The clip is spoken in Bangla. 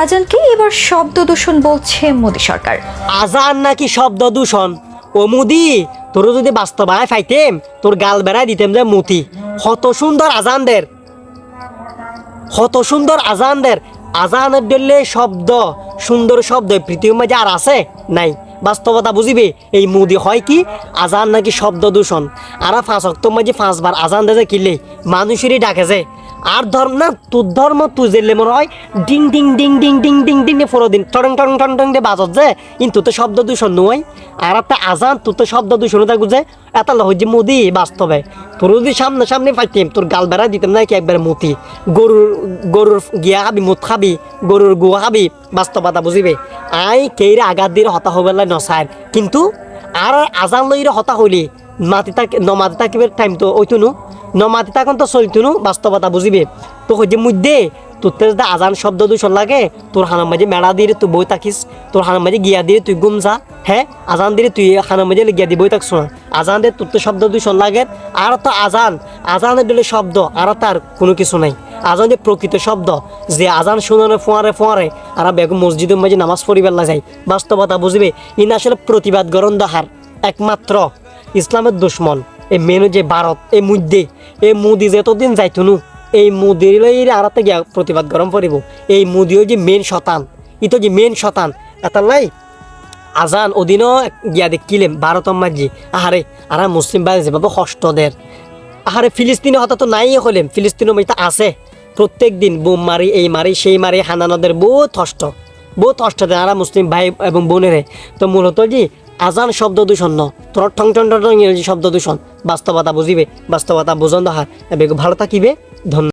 আজানকে এবার শব্দ দূষণ বলছে মোদী সরকার। আজান নাকি শব্দ দূষণ? ও মুদি তোর যদি বাস্তবায় ফাইতেম, তোর গাল বেড়াই দিতেম যে মুতি কত সুন্দর আজানদের। কত সুন্দর আজানদের। আজানের দিলে শব্দ, সুন্দর শব্দ পৃথিবীর মাঝে আর আছে? নাই। বাস্তবতা বুঝিবে, এই মুদি হয় কি? আজান নাকি শব্দ দূষণ? আর পাঁচ অক্ট মাঝে পাঁচবার আজান দেয় কিনলে মানুষেরই ডাকে যে। আর ধর্ম না, তোর ধর্ম, তুই জেলে মনে হয় ডিং ডিং ডিং ডিং ডিং ডিং ডিং ফোরো দিন। টং টং টং টং দিয়ে বাজত যে, কিন্তু তো শব্দ দূষণ নয়। আর একটা আজান, তোর তো শব্দ দূষণ থাকব যে এত লহজি মুদি বাস্তবে। তোর যদি সামনে সামনে পাইতাম তোর গাল বেড়া দিতাম না কি একবার মুতি। গরুর গরুর গিয়া খাবি, মুত খাবি, গরুর গুয়া খাবি, বাস্তবতা বুঝিবে। আই কেইরে আঘাত দিয়ে হতা হবেলা নসার কিন্তু আর আজান লইরে হতা হইলি মাতি তাক নমাতি থাকিবার টাইম তো ওইতো নু। নমাতি তাকন তো চলতো নু বাস্তবতা বুঝিবে তো হইতে মধ্যে তোর তো যদি আজান শব্দ দূষণ লাগে তোর হানার মাঝে মেলা দিয়ে তুই বই থাকিস তোর হানার মাঝে গিয়া দিয়ে তুই গুম যা হ্যাঁ আজান দিয়ে তুই হানার মাঝে গিয়া দিয়ে বই থাকছ না আজান দিয়ে তোর তো শব্দ দূষণ লাগে আর তো আজান আজানের দিলে শব্দ আর তার কোনো কিছু নাই। আজান যে প্রকৃত শব্দ, যে আজান শুনানো ফোঁয়ারে ফোঁয়ারে আর বেগম মসজিদের মাঝে নামাজ পড়িবার যায়। বাস্তবতা বুঝবে ইনি আসলে প্রতিবাদ গরণ দাহার একমাত্র ইসলামের দুশ্মন। এই মেনু যে ভারত, এই মুদ্দে এই মুদি যে এতদিন যাইতনু, এই মুদির একটা গিয়া প্রতিবাদ গরম পড়িব এই মুদিও যে মেন শতান, ইতো যে মেন শতান, এটা নাই। আজান ওদিনও গিয়া দেখিলেম ভারতম মাঝি, আহারে, আর মুসলিম ভাই যেভাবে কষ্টদের আহারে, ফিলিস্তিনে হতা তো নাই হলেম ফিলিস্তিনের মধ্যে আছে। প্রত্যেক দিন বোম মারি, এই মারি, সেই মারি, হানানদের বহুত কষ্ট। বহুত কষ্ট দেয় আর মুসলিম ভাই এবং বোনেরে। তো মূলত যে আজান শব্দ দূষণ ন। তোর ঠং ঠং ঠং ইংরেজি শব্দ দূষণ। বাস্তবতা বুঝিবে, বাস্তবতা বুঝন দেখার ভালো থাকিবে। ধন্যবাদ